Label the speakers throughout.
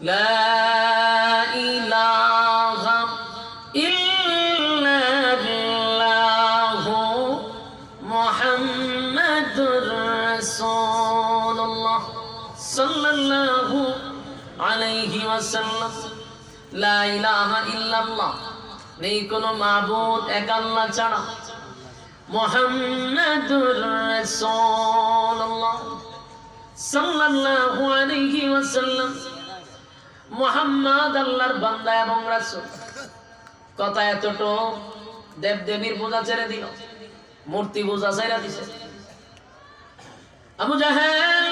Speaker 1: لا إله إلا الله محمد رسول الله صلى الله عليه وسلم لا إله إلا الله নেই কোনো মাবুদ এক আল্লাহ ছাড়া মোহাম্মদুর রাসূলুল্লাহ সাল্লাল্লাহু আলাইহি ওয়াসাল্লাম মোহাম্মদ আল্লাহর বান্দা এবং কথা এতটো দেব দেবীর পূজা ছেড়ে দিল, মূর্তি পূজা ছেড়ে দিছে। আবু জাহেল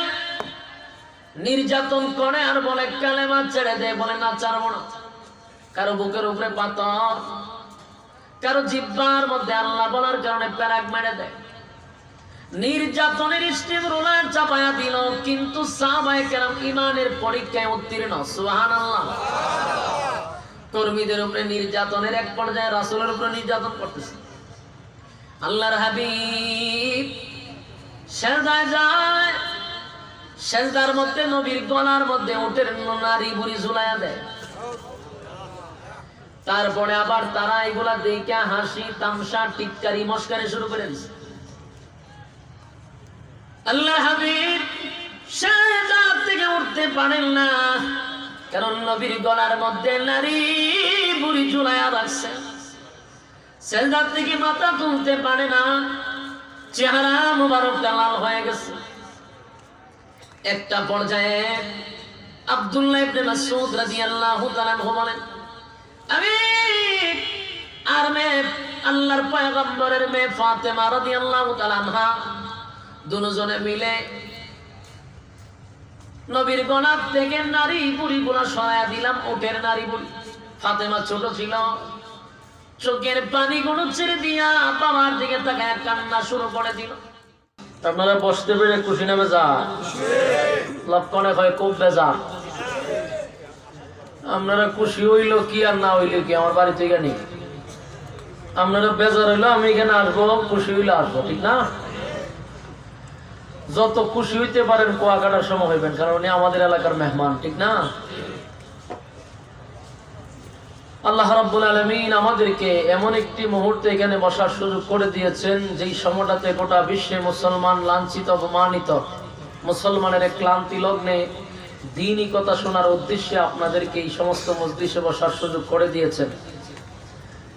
Speaker 1: নির্যাতন করে আর বলে, কালেমা ছেড়ে দে, বলে না ছাড়বো না। কারও বুকের উপরে পাথর, কারও জিব্বার মধ্যে আল্লাহ বলার কারণে প্যারাক মেরে দেয়। নির্যাতনের স্টিম চাপায়া দিল, কিন্তু সাহাবায়ে কেরাম ইমানের পরীক্ষায় উত্তীর্ণ, সুবহানাল্লাহ। কর্মীদের উপরে নির্যাতনের এক পর্যায়ে রাসূলের উপরে নির্যাতন করতেছে। আল্লাহর হাবিব সেজদায় যায়, সেজদার মধ্যে, নবীর গলার মধ্যে উঠের নারী বুড়ি ঝুলাইয়া দেয়। তারপরে আবার তারা এগুলা দেখে হাসি, তামসা টিটকারি মস্কারি শুরু করে দিছে। আল্লাহ হাবিব সেজার থেকে উঠতে পারেন না। কারণ নবীর গলার মধ্যে নারী বুড়ি ঝুলাইয়া রাখছে সেজার থেকে মাথা তুলতে পারে না। চেহারা মুবারক লাল হয়ে গেছে। একটা পর্যায়ে আব্দুল্লাহ ইবনে মাসউদ রাদিয়াল্লাহু তাআলা বলেন আমি আর মেয়ে, আল্লাহর পয়গম্বরের মেয়ে ফাতেমা রাদিয়াল্লাহু তাআলা আনহা দুজনে মিলে নবীর গলার থেকে নারী বুড়ি গুলা সরাইয়া দিলাম ওটের নারী বুড়ি। ফাতেমা ছোট ছিল। চোখের পানি গুলো ছেড়ে দিয়া বাবার দিকে তাকায় কান্না শুরু করে দিল। আপনারা বসতে পেরে খুশি নামে যা লক্ষণে হয় খুব বেজা। আপনারা খুশি হইল কি আর না হইল কি? আমার বাড়ি থেকে নেই। আপনারা বেজার হইল, আমি এখানে আসব, খুশি হইলে আসব, ঠিক না? যত খুশি হইতে পারেন কুয়াকাটার সময় হইবেন, কারণ উনি আমাদের এলাকার মেহমান, ঠিক না? আল্লাহ রাব্বুল আলমিন আমাদেরকে এমন একটি মুহূর্তে এখানে বসার সুযোগ করে দিয়েছেন, যেই সময়টাতে গোটা বিশ্বে মুসলমান লাঞ্ছিত, অপমানিত, মুসলমানের এক ক্লান্তি লগ্নে দিনই কথা শোনার উদ্দেশ্যে আপনাদেরকে এই সমস্ত মজলিসে বসার সুযোগ করে দিয়েছেন।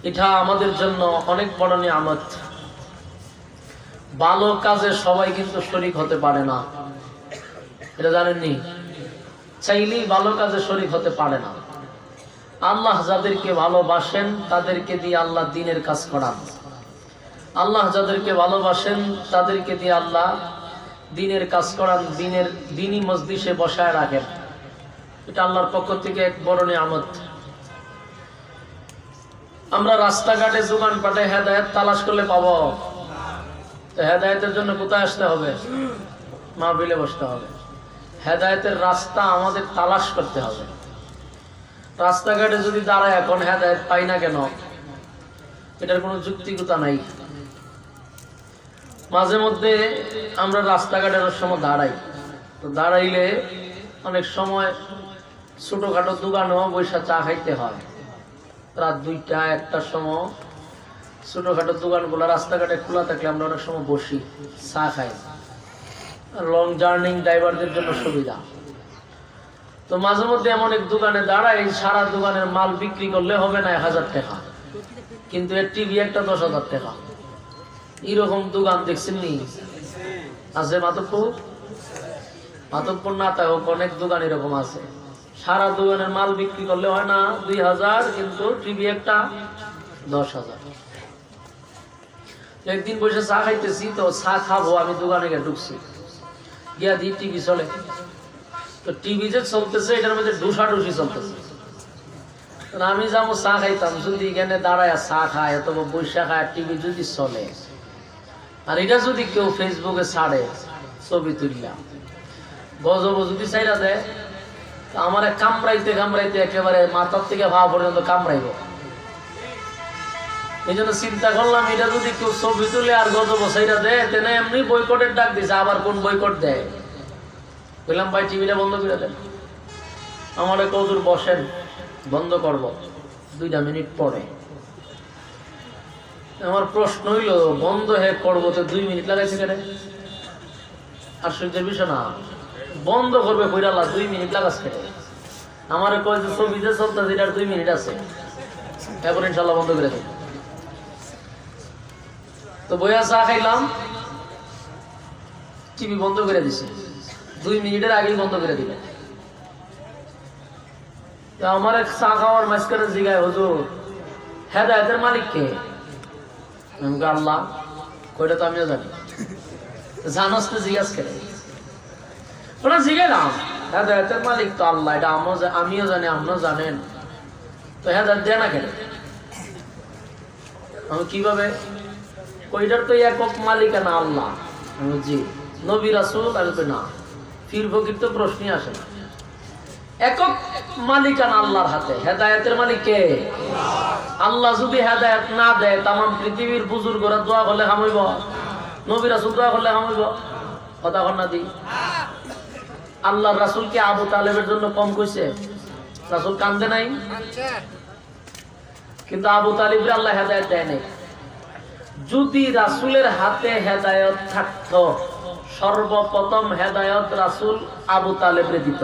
Speaker 1: এটা আমাদের জন্য অনেক বড় নিয়ামত। ভালো কাজে সবাই কিন্তু শরিক হতে পারে না। এটা জানেননি? চাইলেই ভালো কাজে শরিক হতে পারে না। আল্লাহ যাদেরকে ভালোবাসেন, তাদেরকে দিয়ে আল্লাহ দিনের কাজ করান। আল্লাহ যাদেরকে ভালোবাসেন, তাদেরকে দিয়ে আল্লাহ দিনের কাজ করান, দিনের, দিনই মসজিষে বসায় রাখেন। এটা আল্লাহর পক্ষ থেকে এক বড় নিয়ামত। আমরা রাস্তাঘাটে দোকান পাটে হেদায়ত তালাশ করলে পাবো। হেদায়তের জন্য কোথায় আসতে হবে? মা বিলে বসতে হবে। হেদায়তের রাস্তা আমাদের তালাশ করতে হবে। রাস্তাঘাটে যদি দাঁড়ায় এখন হেদায়ত পাই না কেন? এটার কোনো যুক্তিকতা নাই। মাঝে মধ্যে আমরা রাস্তাঘাটের সময় দাঁড়াই। তো দাঁড়াইলে অনেক সময় ছোটোখাটো দোকানেও বৈশা চা খাইতে হয়। রাত দুইটা, একটার সময় ছোটোখাটো দোকানগুলো, রাস্তাঘাটে খোলা থাকলে আমরা অনেক সময় বসি, চা খাই। লং জার্নিং ড্রাইভারদের জন্য সুবিধা। তো মাঝে মধ্যে এমন এক দোকানে দাঁড়াই সারা দোকানের মাল বিক্রি করলে হবে না এক হাজার টাকা। কিন্তু এর টিভি একটা দশ হাজার টাকা। এরকম দোকান দেখছেন নি? আছে মাতবপুর মাতবপুর না থাকুক অনেক দোকান এরকম আছে। সারা দোকানের মাল বিক্রি করলে হয় না দুই হাজার, কিন্তু টিভি একটা দশ হাজার। একদিন বসে চা খাইতেছি, তো চা খাব, আমি দোকানে গিয়ে ঢুকছি। গিয়া দি টিভি চলে। তো টিভি যে চলতেছে, এটার মধ্যে ডুসি চলতেছে। আমি যাব চা খাইতাম, যদি এখানে দাঁড়ায় চা খায়, অথবা বৈশা খায় টিভি যদি চলে। আর এটা যদি কেউ ফেসবুকে ছাড়ে, ছবি তুললাম গজব যদি চাইরা দেয় আমার কামড়াইতে কামড়াইতে একেবারে মাথার থেকে ভাবা পর্যন্ত কামড়াইব। এই জন্য চিন্তা করলাম, এটা যদি কেউ ছবি তুলে আর গত চাইরা দেয়, তেনে এমনি বৈকটের ডাক দিছে, আবার কোন বৈকট দেয়? বললাম, ভাই, টিভিটা বন্ধ করে দেন। আমার কৌদুর বসেন, বন্ধ করব। দুইটা মিনিট পরে। আমার প্রশ্ন হইল, বন্ধ হে করব তো দুই মিনিট লাগাইছে কেন? আশ্চর্যের বিষয় না, বন্ধ করবে কইরালা দুই মিনিট লাগাস কেন? আমার কয় যে ছবি যে চলতেছে, এটার দুই মিনিট আছে। এরপর ইনশাল্লাহ বন্ধ করে দেব। তো বইয়া চা খাইলাম। টিভি বন্ধ করে দিছে। দুই মিনিটের আগেই বন্ধ করে দিল। আমার এক চা খাওয়ার মাঝখানে জিগায়, হুজুর, হেদায়তের মালিক কে? আল্লাহ, কইটা তো আমিও জানি। জানাস তো জিজ্ঞাস করে। ওরা জিগাইলাম, হেদায়তের মালিক তো আল্লাহ, এটা আমিও জানি আপনিও জানেন। তো হেদায়ত দেয় না কেন? আমি কীভাবে কইটার তো একক মালিকানা আল্লাহ। জি। নবী রাসুল কই, না। ফির ফকির তো প্রশ্নই আসে না। একক মালিকানা আল্লাহর হাতে। হেদায়েতের মালিক কে? আল্লাহ যদি হেদায়ত না দেয় তাম পৃথিবীর বুজুর্গরা দোয়া করলে হামাইব নবী রাসুল দোয়া করলে হামাইব কথা না দি। আল্লাহ রাসুলকে আবু তালেবের জন্য কম কইছে? রাসুল কান্দে নাই? কিন্তু আবু তালিবের আল্লাহ হেদায়ত দেয় নাই। যদি রাসুলের হাতে হেদায়ত থাকত, সর্বপ্রথম হেদায়ত রাসুল আবু তালেবরে দিত।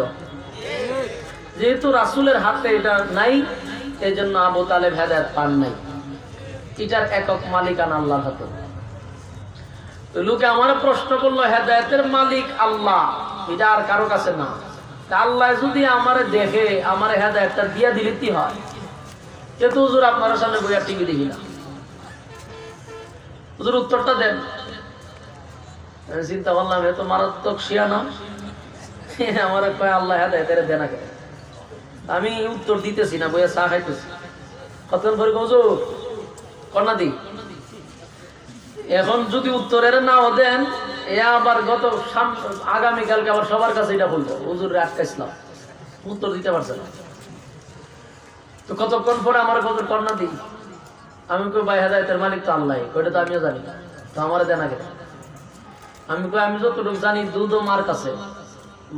Speaker 1: যেহেতু রাসুলের হাতে এটা নাই এই জন্য আবু তালেব হেদায়ত পান নাই। এটার একক মালিকানা আল্লাহর হাতে। লোকে আমার প্রশ্ন করল, হেদায়তের মালিক আল্লাহ, এটা আর কারও কাছে না। আল্লাহ যদি আমার দেখে, আমার হেদায়তটা দিয়া দিলে কি হয়? যেহেতু হুজুর আপনার সামনে বইয়া টিভি দেখি না। হুজুর, উত্তরটা দেন। চিন্তা করলাম এত মারাত্মক শিয়ানা আমার কয়, আল্লাহ হেদায় তেরে আমি উত্তর দিতেছি না, বইয়া চা খাইতেছি। কতক্ষণ পরে হুজুর? কন্যা দি। এখন যদি উত্তরের নাও দেন, এ আবার গত আগামীকালকে আবার সবার কাছে এটা বলব। হুজুর আটকাইছিলাম উত্তর দিতে পারছে না। তো কতক্ষণ পরে আমার কত কন্যা দিই আমি কই, ভাই, হেদায়তের মালিক তো আল্লাহ ওইটা তো আমিও জানি। তো আমার দেনা কেন আমি কই, আমি যতটুকু জানি, দুধও মার কাছে।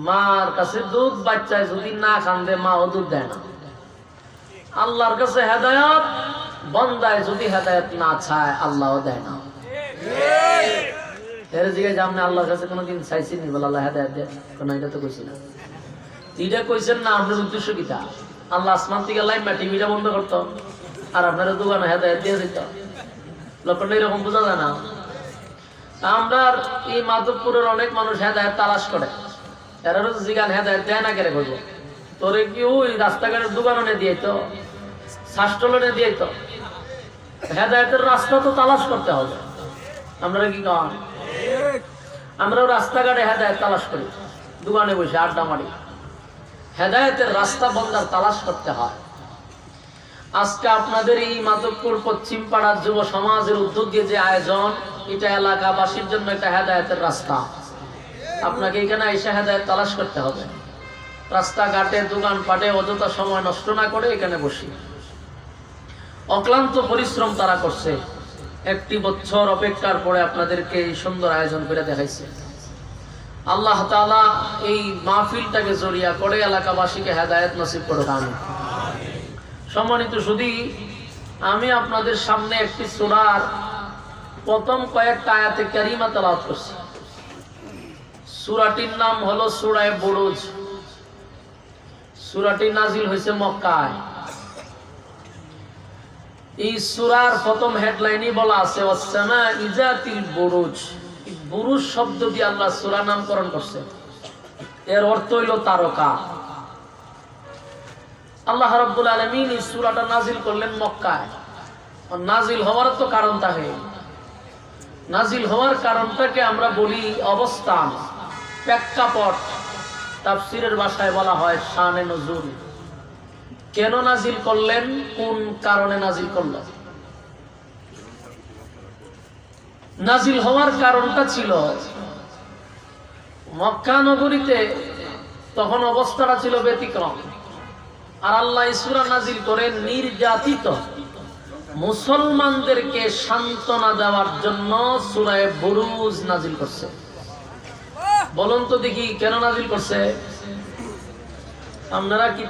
Speaker 1: মার কাছে দুধ বাচ্চায় যদি না কান্দে মা ও দুধ দেয় না। আল্লাহর কাছে হেদায়ত, বন্দায় যদি হেদায়ত না চায়, আল্লাহও দেয় না। এর যে আপনি আল্লাহর কাছে কোনোদিন চাইছেন বলে আল্লাহ হেদায়ত দেয় কোনো এটা তো কইছি না। এটা কইছেন না, আপনার উদ্দেশ্য কিতা আল্লাহ আসমান থেকে লাইন টিভিটা বন্ধ করতো। আর আপনার দোকানে হেদায়ত দিয়ে দিত। লক্ষণ এরকম বোঝা যায় না। আমরা এই মাধবপুরের অনেক মানুষ হেদায়ত তালাশ করে। এরারও জিগান হেদায়ত দেয় না কেন করব। তোরে কি ওই রাস্তাঘাটের দোকানে দিয়ে তো শাস্টলনে দিয়ে তো হেদায়তের রাস্তা তো তালাশ করতে হবে। আমরা কি কম আমরাও রাস্তাঘাটে হেদায়ত তালাশ করি। দোকানে বসে আড্ডা মারি। হেদায়তের রাস্তা বন্দার তালাশ করতে হয়। আজকে আপনাদের এই মাধবপুর পশ্চিম পাড়ার যুব সমাজের উদ্যোগে যে আয়োজন, এটা এলাকাবাসীর জন্য একটা হেদায়তের রাস্তা। আপনাকে এখানে এসে হেদায়ত তালাশ করতে হবে। রাস্তাঘাটে, দোকানপাটে অযথা সময় নষ্ট না করে এখানে বসি। অক্লান্ত পরিশ্রম তারা করছে। একটি বছর অপেক্ষার পরে আপনাদেরকে এই সুন্দর আয়োজন করে দেখাইছে। আল্লাহ তাআলা এই মাহফিলটাকে জড়িয়া করে এলাকাবাসীকে হেদায়ত নসিব করুক আমি সম্মানিত শুধু আমি আপনাদের সামনে একটি সূরার প্রথম কয়েকটা আয়াতে কারিমা তেলাওয়াত করছি। সূরাটির নাম হলো সুরায় বুরুজ। সুরাটি নাজিল হয়েছে মক্কায়। এই সুরার প্রথম হেডলাইনই বলা আছে, ওয়াসসামা ইজাতিল বুরুজ। বুরুজ শব্দ দিয়ে আল্লাহ সূরা নামকরণ করছে। এর অর্থ হইল তারকা। আল্লাহ রাব্বুল আলামিন এই সূরাটা নাজিল করলেন মক্কায়। নাজিল হওয়ার তো কারণ থাকে নাজিল হওয়ার কারণটাকে আমরা বলি অবস্থান, প্রেক্ষাপট। তাফসীরের ভাষায় বলা হয় শানে নজুল। কেন নাজিল করলেন? কোন কারণে নাজিল করলেন? নাজিল হওয়ার কারণটা ছিল, মক্কা নগরীতে তখন অবস্থাটা ছিল ব্যতিক্রম। আর আল্লাহ ইসুরা নাজিল করে নির্যাতিত। মুসলমানদেরকে সান্ত্বনা দেওয়ার জন্য সুরায় বুরুজ নাজিল করছে। বলুন তো দেখি কেন নাজিল করছে? আপনারা কি